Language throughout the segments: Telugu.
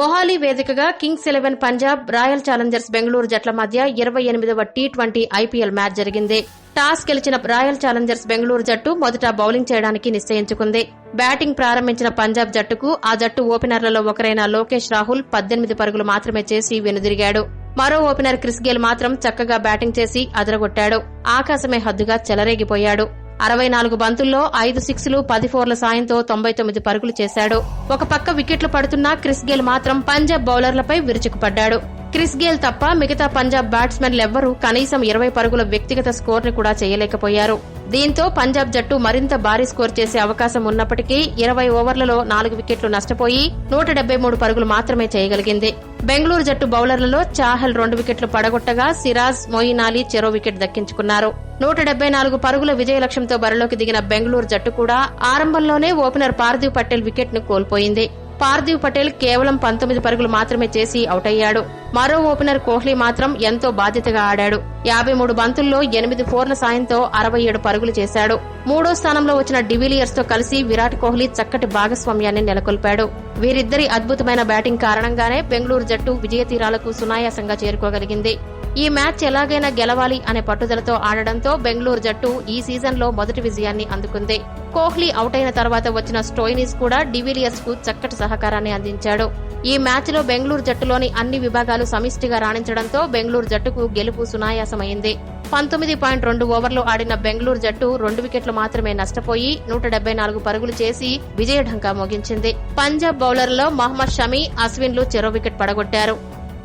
మొహాలీ వేదికగా Kings Eleven Punjab Royal Challengers Bengaluru జట్ల మధ్య ఇరవై ఎనిమిదవ టీ ట్వంటీ ఐపీఎల్ మ్యాచ్ జరిగింది. టాస్ గెలిచిన రాయల్ ఛాలెంజర్స్ బెంగళూరు జట్టు మొదట బౌలింగ్ చేయడానికి నిశ్చయించుకుంది. బ్యాటింగ్ ప్రారంభించిన పంజాబ్ జట్టుకు ఆ జట్టు ఓపెనర్లలో ఒకరైన లోకేష్ రాహుల్ పద్దెనిమిది పరుగులు మాత్రమే చేసి వెనుదిరిగాడు. మరో ఓపెనర్ క్రిస్ గేల్ మాత్రం చక్కగా బ్యాటింగ్ చేసి అదరగొట్టాడు. ఆకాశమే హద్దుగా చెలరేగిపోయాడు. అరవై నాలుగు బంతుల్లో ఐదు సిక్స్లు పది ఫోర్ల సాయంతో తొంభై తొమ్మిది పరుగులు చేశాడు. ఒక పక్క వికెట్లు పడుతున్నా క్రిస్ గేల్ మాత్రం పంజాబ్ బౌలర్లపై విరుచుకుపడ్డాడు. క్రిస్ గేల్ తప్ప మిగతా పంజాబ్ బ్యాట్స్మెన్లెవ్వరూ కనీసం ఇరవై పరుగుల వ్యక్తిగత స్కోర్ని కూడా చేయలేకపోయారు. దీంతో పంజాబ్ జట్టు మరింత భారీ స్కోర్ చేసే అవకాశం ఉన్నప్పటికీ ఇరవై ఓవర్లలో నాలుగు వికెట్లు నష్టపోయి నూట డెబ్బై మూడు పరుగులు మాత్రమే చేయగలిగింది. బెంగళూరు జట్టు బౌలర్లలో చాహల్ రెండు వికెట్లు పడగొట్టగా సిరాజ్ మొయిన్ అలీ చెరో వికెట్ దక్కించుకున్నారు. నూట డెబ్బై నాలుగు పరుగుల విజయ లక్ష్యంతో బరిలోకి దిగిన బెంగళూరు జట్టు కూడా ఆరంభంలోనే ఓపెనర్ పార్థివ్ పటేల్ వికెట్ను కోల్పోయింది. పార్థివ్ పటేల్ కేవలం పంతొమ్మిది పరుగులు మాత్రమే చేసి అవుట్ అయ్యాడు మరో ఓపెనర్ కోహ్లీ మాత్రం ఎంతో బాధ్యతగా ఆడాడు. యాభై మూడు బంతుల్లో ఎనిమిది ఫోర్ల సాయంతో అరవై ఏడు పరుగులు చేశాడు. మూడో స్థానంలో వచ్చిన డివిలియర్స్తో కలిసి విరాట్ కోహ్లీ చక్కటి భాగస్వామ్యాన్ని నెలకొల్పాడు. వీరిద్దరి అద్భుతమైన బ్యాటింగ్ కారణంగానే బెంగళూరు జట్టు విజయ తీరాలకు సునాయాసంగా చేరుకోగలిగింది. ఈ మ్యాచ్ ఎలాగైనా గెలవాలి అనే పట్టుదలతో ఆడడంతో బెంగళూరు జట్టు ఈ సీజన్లో మొదటి విజయాన్ని అందుకుంది. కోహ్లీ అవుట్ అయిన తర్వాత వచ్చిన స్టోయినిస్ కూడా డివిలియర్స్కు చక్కటి సహకారాన్ని అందించాడు. ఈ మ్యాచ్లో బెంగళూరు జట్టులోని అన్ని విభాగాలు సమిష్టిగా రాణించడంతో బెంగళూరు జట్టుకు గెలుపు సునాయాసమైంది. పంతొమ్మిది పాయింట్ రెండు ఓవర్లు ఆడిన బెంగళూరు జట్టు రెండు వికెట్లు మాత్రమే నష్టపోయి నూట డెబ్బై నాలుగు పరుగులు చేసి విజయఢంకా మోగించింది. పంజాబ్ బౌలర్లో మహమ్మద్ షమీ అశ్విన్లు చెరో వికెట్ పడగొట్టారు.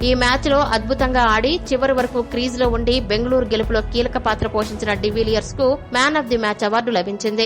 ఈ మ్యాచ్లో అద్భుతంగా ఆడి చివరి వరకు క్రీజ్లో ఉండి బెంగళూరు గెలుపులో కీలక పాత్ర పోషించిన డివిలియర్స్కు man of the match award లభించింది.